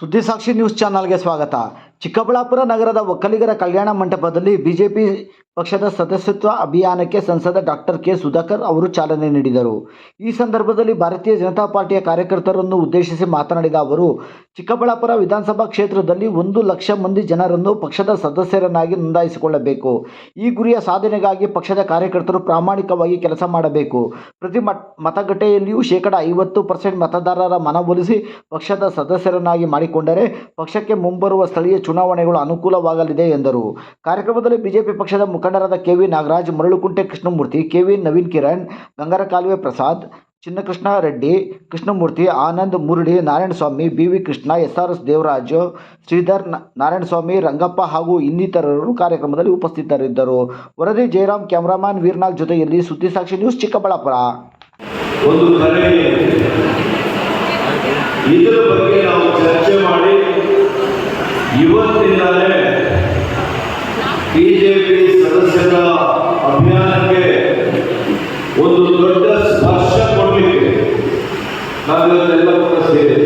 ಸುದ್ದಿಸಾಕ್ಷಿ news ಚಾನಲ್ಗೆ ಸ್ವಾಗತ ಚಿಕ್ಕಬಳ್ಳಾಪುರ ನಗರದ ಒಕ್ಕಲಿಗರ ಕಲ್ಯಾಣ ಮಂಟಪದಲ್ಲಿ ಬಿಜೆಪಿ ಪಕ್ಷದ ಸದಸ್ಯತ್ವ ಅಭಿಯಾನಕ್ಕೆ ಸಂಸದ ಡಾಕ್ಟರ್ ಕೆ ಸುಧಾಕರ್ ಅವರು ಚಾಲನೆ ನೀಡಿದರು. ಈ ಸಂದರ್ಭದಲ್ಲಿ ಭಾರತೀಯ ಜನತಾ ಪಾರ್ಟಿಯ ಕಾರ್ಯಕರ್ತರನ್ನು ಉದ್ದೇಶಿಸಿ ಮಾತನಾಡಿದ ಅವರು, ಚಿಕ್ಕಬಳ್ಳಾಪುರ ವಿಧಾನಸಭಾ ಕ್ಷೇತ್ರದಲ್ಲಿ ಒಂದು ಲಕ್ಷ ಮಂದಿ ಜನರನ್ನು ಪಕ್ಷದ ಸದಸ್ಯರನ್ನಾಗಿ ನೋಂದಾಯಿಸಿಕೊಳ್ಳಬೇಕು. ಈ ಗುರಿಯ ಸಾಧನೆಗಾಗಿ ಪಕ್ಷದ ಕಾರ್ಯಕರ್ತರು ಪ್ರಾಮಾಣಿಕವಾಗಿ ಕೆಲಸ ಮಾಡಬೇಕು. ಪ್ರತಿ ಮತಗಟ್ಟೆಯಲ್ಲಿಯೂ ಶೇಕಡ ಐವತ್ತು ಪರ್ಸೆಂಟ್ ಮತದಾರರ ಮನವೊಲಿಸಿ ಪಕ್ಷದ ಸದಸ್ಯರನ್ನಾಗಿ ಮಾಡಿಕೊಂಡರೆ ಪಕ್ಷಕ್ಕೆ ಮುಂಬರುವ ಸ್ಥಳೀಯ ಚುನಾವಣೆಗಳು ಅನುಕೂಲವಾಗಲಿದೆ ಎಂದರು. ಕಾರ್ಯಕ್ರಮದಲ್ಲಿ ಬಿಜೆಪಿ ಪಕ್ಷದ ಮುಖಂಡರಾದ K V Nagaraj, Maralukunte Krishnamurthy K V Naveen Kiran, Gangara Kaluve Prasad, Chinnakrishna Reddy, Krishnamurthy Anand Muruli Narayanaswamy B V Krishna, S R S Devaraju, Shridhar Narayanaswamy Rangappa ಹಾಗೂ ಇನ್ನಿತರರು ಕಾರ್ಯಕ್ರಮದಲ್ಲಿ ಉಪಸ್ಥಿತರಿದ್ದರು. ವರದಿ ಜಯರಾಮ್ ಕ್ಯಾಮರಾಮನ್ ವೀರ್ನಾಗ್ ಜೊತೆಯಲ್ಲಿ ಸುದ್ದಿಸಾಕ್ಷಿ ನ್ಯೂಸ್ ಚಿಕ್ಕಬಳ್ಳಾಪುರ. ನಾವಿವತ್ತೆಲ್ಲ ಕೂಡ ಇದೆ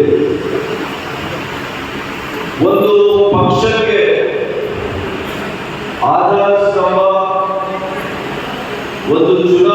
ಒಂದು ಪಕ್ಷಕ್ಕೆ ಆಧಾರ ಸ್ತಂಭ ಒಂದು ಚುನಾವಣೆ